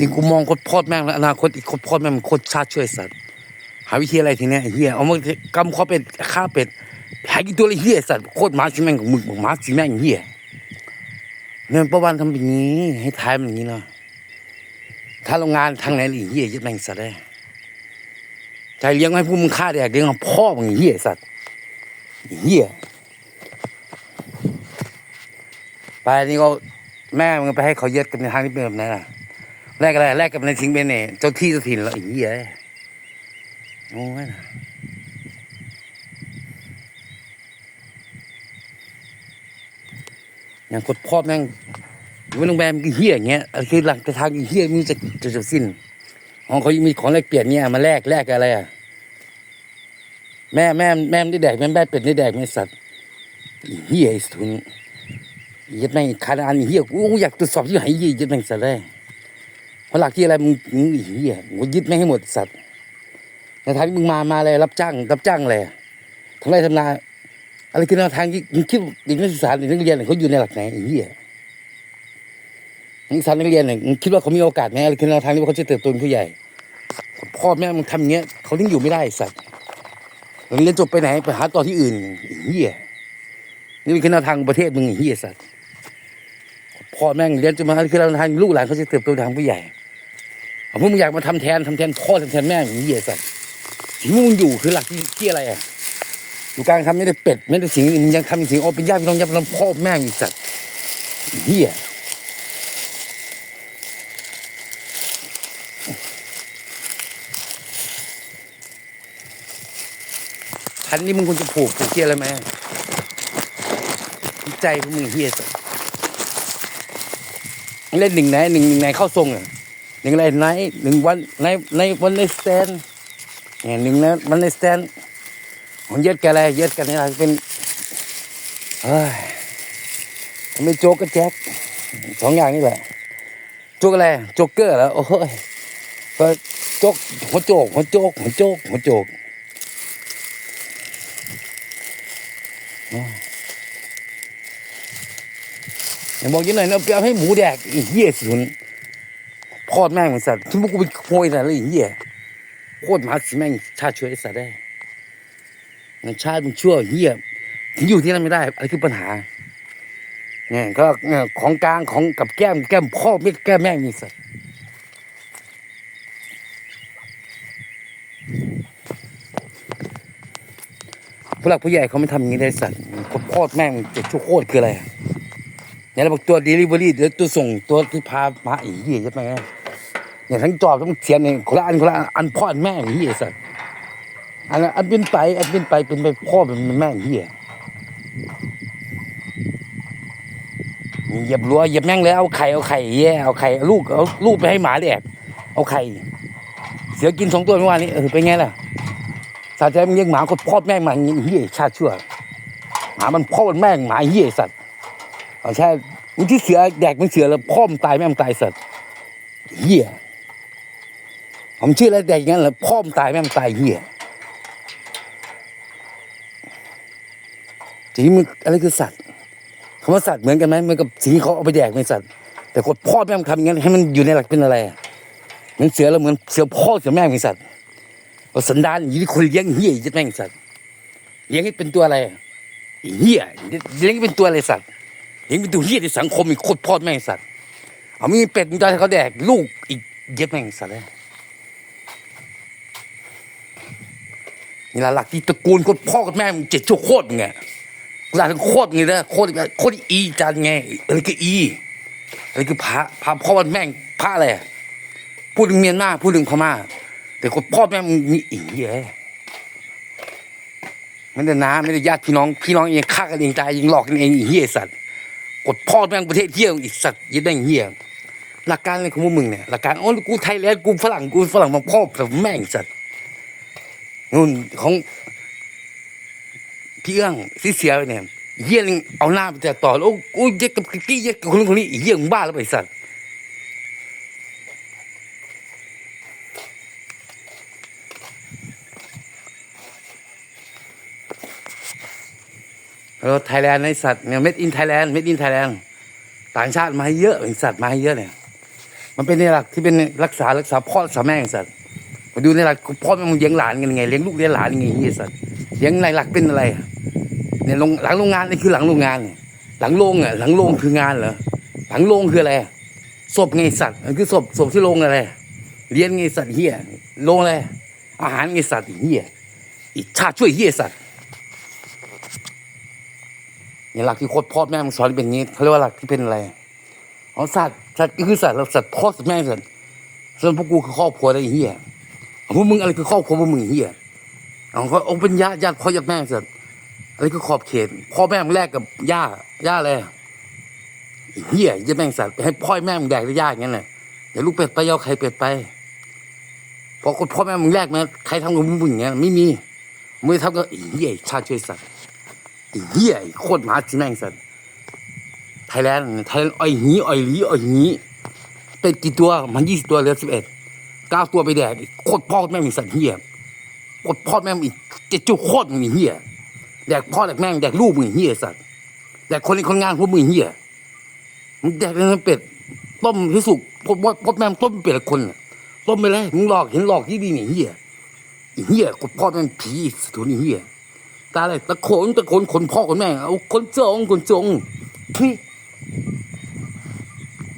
จริงกูมองโคตรพ่อแม่งแล้วอนาคตอีกโคตรพ่อแม่งมันโคตรชาติช่วยสัตว์หาวิธีอะไรทีเนี้ยไอ้เฮียเอามากำข้อเป็ดฆ่าเป็ดหากินตัวเลยเฮียสัตว์โคตรหมาสีแม่งของมึงหมาสีแม่งเฮียเนี่ยประวันทำแบบนี้ให้ท้ายมันอย่างนี้เนาะถ้าโรงงานทางไหนอีเฮียยึดแม่งสัตว์ได้ใจเลี้ยงให้พวกมึงฆ่าแดกเลี้ยงเอาพ่อมึงเฮียสัตว์เฮียไปนี่ก็แม่มึงไปให้เขาเย็ดกันในทางที่เป็นแบบไหนล่ะ แลกอะไรแลกกับในสิงเป็นเนี่ยเจ้าที่เจ้าถิ่นแล้วไอ้เหี้ยเยโอ้ยนะอย่างกดพ่อแม่งอยู่โรงแรมก็เหี้ยอย่างเงี้ยอะไรคือหลังทางเหี้ยมึงจะจะจะสิ้นของเขามีของแลกเปลี่ยนเนี่ยมาแลกแลกอะไรอะแม่แม่แม่ไม่ได้แดกแม่แม่เป็ดไม่ได้แดกไม่สัตว์เหี้ยไอ้สุนยัดแม่งขนาดนี้เหี้ยกูอยากตรวจสอบที่ไหนเหี้ยยัดแม่งสัตว์เลย เพราะหลักที่อะไรมึงมึงอ้เหี้ยมึงยึดไม่ให้หมดสัตว์ในทางที่มึงมามาเลยรับจ้าง รับจ้างเลยทำไรทำนาอะไรคือแนวทางที่มึงคิดเด็กนักศึกษาเด็กนักเรียนเนี่ยเขาอยู่ในหลักไหนอ้เหี้ยนักศึกษานักเรียนเนี่ยมึงคิดว่าเขามีโอกาสไหมอะไรคือแนวทางที่เขาจะเติบโตเป็นผู้ใหญ่พ่อแม่มึงทำอย่างเงี้ยเขาถึงอยู่ไม่ได้สัตว์เรียนจบไปไหนไปหาต่อที่อื่นอ้เหี้ยนี่เป็นแนวทางประเทศมึงอ้เหี้ยสัตว์พ่อแม่งเรียนจนมาคือเราทางลูกหลานเขาจะเติบโตทางผู้ใหญ่ เอาพวกมึงอยากมาทำแทนทำแทนพ่อทำแทนแม่อย่างนี้เหี้ยสัตว์สิ่งที่มึงอยู่คือหลักที่ที่อะไรอะอยู่กลางทำไม่ได้เป็ดไม่ได้สิ่งมึงยังทำสิ่งโอเป็นญาติพี่น้องญาติพี่น้องพ่อแม่อีกสัตว์เหี้ยพันนี้มึงควรจะผูกผูกเกียอะไรไหมใจพวกมึงเหี้ยสัตว์เล่นหนึ่งไหนหนึ่งหนึ่งไหนเข้าทรงอะ หนึ่งไรไนหนึ่งวันในในวันในสแตนเนี่ยหนึ่งนะวันในสแตนมันเย็ดแกอะไรเย็ดกันนี่อะเป็นเฮ้ยทำไมโจ๊กกับแจ็คสองอย่างนี่แหละโจ๊กอะไรโจ๊กเกอร์แล้วโอ้ยก็โจ๊กหัวโจกหัวโจกหัวโจกหัวโจกอย่าบอกยังหน่อยนะไปเอาให้หมูแดกอ้เหี้ยสุน อดแม่งไอ้สัตว์ที่พวกกูเป็นโมยแต่ละไอ้เหี้ยโคตรมาสิแม่งชาติช่วยไอ้สัตว์ได้มันชาติมันชั่วเหี้ยถึงอยู่ที่นั่นไม่ได้อะไรคือปัญหาเนี่ยก็เนี่ยของกลางของกับแก้มแก้มพ่อไม่แก้มแม่งนี่สัตว์ผู้หลักผู้ใหญ่เขาไม่ทำอย่างนี้ได้สัตว์พ่อแม่งจ็ดชั่วโคตรคืออะไรเนี่ยเราบอกตัว delivery เดี๋ยวตัวส่งตัวที่พามาอีเหี้ยจะไปไง เนี่ยทั้งจอบทั้งเสียนเนี่ยคนละอันคนละอันพ่ออันแม่เหี้ยสัสอันนั้นอันเป็นไปอันเป็นไปเป็นไปพ่อเป็นแม่เหี้ยเหยียบรั้วเหยียบแม่งเลยเอาไข่เอาไข่แย่เอาไข่ลูกเอาลูกไปให้หมาแดกเอาไข่ เสือกินสองตัวเมื่อวานนี้เออเป็นไงล่ะสาใจมึงเลี้ยงหมาคนพ่อแม่งมาอย่างนี้เหี้ยชาชั่วหมามันพ่อมันแม่งหมาเหี้ยสัตว์เอาใช่มึงที่เสือแดกมันเสือแล้วพ่อมันตายแม่มันตายสัตว์เหี้ย ผมชื่ออะไรแดกอย่างนั้นแหละพ่อมนตายแม่มตายเหี้ยจีมึงอะไรคือสัตว์คำว่าสัตว์เหมือนกันไหมเมือนกับสีเขาเอาไปแดกเป็นสัตว์ แต่คนพ่อแม่ทำอย่างนั้นให้มันอยู่ในหลักเป็นอะไรเหมือนเสือแล้วเหมือนเสือพ่อเสือแม่เป็นสัตว์เอาสันดานอย่างนี้คนเลี้ยงเหี้ยจะแม่งสัตว์เลี้ยงให้เป็นตัวอะไรเหี้ยเลี้ยงให้เป็นตัวอะไรสัตว์เห็นเป็นตัวเฮี้ยในสังคมอีกโคตรพ่อแม่งสัตว์เอามีเป็ดมีจอยให้เขาแดกลูกอีกเย็บแม่งสัตว์เลย นี่ละหลักที่ตระกูลคตรพ่อกับแม่มึงเจ็ดชั่วโคตรไงหลักโคตรไงนะโคตรโคตรอีจันไงอะไรคืออีอะไรคือพระพระพ่อวันแม่งพระอะไรพูดถึงเมียนมาพูดถึงพม่า แต่คนพ่อแม่มึงมีอีเหี้ยไม่ได้น้าไม่ได้ญาติพี่น้องพี่น้องเองฆ่ากันเองตายยิงหลอกกันเองอีเหี้ยสัตว์กดพ่อแม่งประเทศเที่ยวอีกสัตว์ยัดได้เหี้ยหลักการอะไรของพวกมึงเนี่ยหลักการโอ้กูไทยแลนด์กูฝรั่งกูฝรั่งมาพ่อแต่แม่งสัตว์ นู่นของพี่เอื้องที่เสียไปเนี่ยเหี้ยนึงเอาหน้าไปแต่ต่อแล้วโอ้กูเย็ดกับกี้เย็ดกับคนนู้นคนนี้เหี้ยงบ้าแล้วไปสัตว์เราไทยแลนด์ในสัตว์เนี่ยเม็ดอินไทยแลนด์เม็ดอินไทยแลนด์ต่างชาติมาให้เยอะไอ้สัตว์มาให้เยอะเนี่ย มันเป็นในหลักที่เป็นรักษารักษาพ่อรักษาแม่สัตว์ มาดูในหลักพ่อแม่มึงเลี้ยงหลานกันยังไงเลี้ยงลูกเลี้ยงหลานยังไงเฮียสัตว์เลี้ยงในหลักเป็นอะไรเนี่ยโรงหลังโรงงานนี่คือหลังโรงงาน หลังโรงอะหลังโรงคืองานเหรอหลังโรงคืออะไรศพไงสัตว์มันคือศพศพที่โรงอะไรเลี้ยงไงสัตว์เฮียโรงอะไรอาหารไงสัตว์เฮียอีชาช่วยเฮียสัตว์เนี่ยหลักที่โคตรพ่อแม่มึงสอนเป็นอย่างนี้เขาเรียกว่าหลักที่เป็นอะไรเอาสัตว์สัตว์ก็คือสัตว์เราสัตว์พ่อสัตว์แม่สัตว์ส่วนพวกกูคือครอบครัวได้เหี้ย พวกมึงอะไรคือครอบครัวพวกมึงเหี้ยเอาเขาเอาเป็นญาติญาติพ่อญาติแม่สัตว์อะไรคือขอบเขต พ่อแม่มึงแลกกับย่าย่าอะไรอะไอ้เหี้ยญาติแม่งสัตว์ให้พ่อแม่มึงแดกได้ยากงั้นแหละเดี๋ยวลูกเป็ดไปเอาไข่เป็ดไปพอคนพ่อแม่มึงแลกมาใครทำกับมึงอย่างเงี้ยไม่มีมึงทำกับเหี้ยชาติช่วยสัตว์เหี้ยโคตรหมาจีแม่งสัตว์ไทยแลนด์ไทยอ้อยหีอ้อยหลีอ้อยหีเป็ดกี่ตัวมันยี่สิบตัวเหลือสิบเอ็ด ก้าวตัวไปแดกอีกโคตรพ่อแม่งมีสัตว์เหี้ยโคตรพ่อแม่งอีเจ็ดจุโคตรมึงเหี้ยแดกพ่อแดกแม่งแดกลูกมึงเหี้ยสัตว์แดกคนในคนงานพวกมึงเหี้ยมึงแดกเนื้อเป็ดต้มให้สุกพบว่าพบแม่งต้มเป็ดละคนต้มไปเลยมึงหลอกเห็นหลอกที่ดีนี่เหี้ยอ้เหี้ยโคตรพ่อแม่งผีสถุนไอ้เหี้ยตาอะไรตะโขนตะโขนคนพ่อคนแม่เอาคนจงคนจงทุย